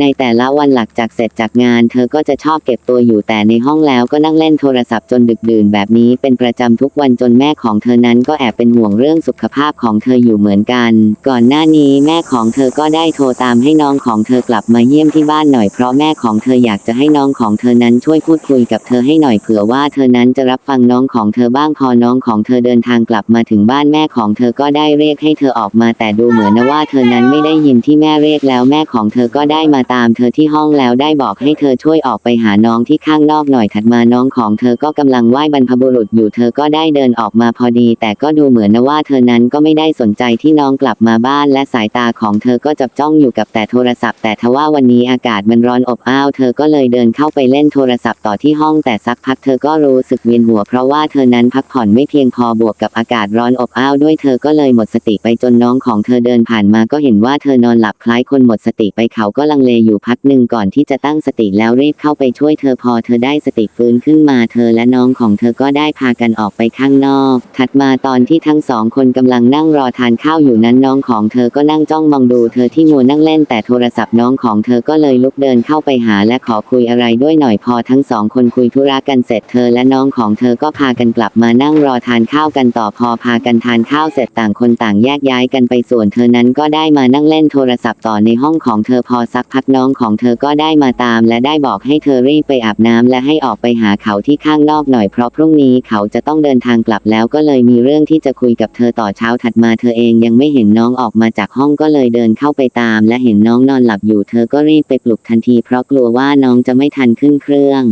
ในแต่ละวันหลังจากเสร็จจากงาน เธอก็จะชอบเก็บตัวอยู่แต่ในห้องแล้วก็นั่งเล่นโทรศัพท์จนดึกดื่นแบบนี้เป็นประจำทุกวันจนแม่ของเธอนั้นก็แอบเป็นห่วงเรื่องสุขภาพของเธออยู่เหมือนกัน ก่อนหน้านี้แม่ของเธอก็ได้โทรตามให้น้องของเธอกลับมาเยี่ยมที่บ้านหน่อยเพราะแม่ของเธออยากจะให้น้องของเธอนั้นช่วยพูดคุยกับเธอให้หน่อยเผื่อว่าเธอนั้นจะรับฟังน้องของเธอบ้างพอน้องของเธอเดินทางกลับมาถึงบ้านแม่ของเธอก็ได้เรียกให้เธอออกมาแต่ดูเหมือนนะว่าเธอนั้นไม่ได้ยินที่แม่เรียกแล้วแม่ของเธอก็ได้มาตามเธอที่ห้องแล้วได้บอกให้เธอช่วยออกไปหาน้องที่ข้างนอกหน่อยถัดมาน้องของเธอก็กำลังไหว้บรรพบุรุษอยู่เธอก็ได้เดินออกมาพอดี แต่ก็ดูเหมือนนะว่าเธอนั้นก็ไม่ได้สนใจที่น้องกลับมาบ้านและสายตาของเธอก็จับจ้องอยู่กับแต่โทรศัพท์ แต่ทว่าวันนี้อากาศมันร้อนอบอ้าวเธอก็เลยเดินเข้าไปเล่นโทรศัพท์ต่อที่ห้องแต่สักพักเธอก็รู้สึกเวียนหัวเพราะว่าเธอนั้นพักผ่อนไม่เพียงพอบวกกับอากาศร้อนอบอ้าวด้วยเธอก็เลยหมดสติไปจนน้องของเธอเดินผ่านมาก็เห็นว่าเธอนอนหลับคล้ายคนหมดสติไปเขาก็ลังเลอยู่พักหนึ่งก่อนที่จะตั้งสติแล้วรีบเข้าไปช่วยเธอพอเธอได้สติฟื้นขึ้นมาเธอและน้องของเธอก็ได้พากันออกไปข้างนอก ถัดมาตอนที่ทั้งสองคนกำลังนั่งรอทานข้าวอยู่นั้นน้องของเธอก็นั่งจ้องมองดูเธอที่มัวนั่งเล่นแต่โทรศัพท์น้องของเธอก็เลยลุกเดินเข้าไปหาและขอคุยอะไรด้วยหน่อยพอทั้งสองคนคุยธุระกันเสร็จเธอและน้องของเธอก็พากันกลับมานั่งรอทานข้าวกันต่อพอพากันทานข้าวเสร็จต่างคนต่างแยกย้ายกันไปส่วนเธอนั้นก็ได้มานั่งเล่นโทรศัพท์ต่อในห้องของเธอพอสักพักน้องของเธอก็ได้มาตาม และได้บอกให้เธอรีบไปอาบน้ำและให้ออกไปหาเขาที่ข้างนอกหน่อยเพราะพรุ่งนี้เขาจะต้องเดินทางกลับแล้วก็เลยมีเรื่องที่จะคุยกับเธอต่อเช้าถัดมาเธอเองยังไม่เห็นน้องออกมาจากห้องก็เลยเดินเข้าไปตาม และเห็นน้องนอนหลับอยู่เธอก็รีบไปปลุกทันทีเพราะกลัวว่าน้องจะไม่ทันขึ้นเครื่อง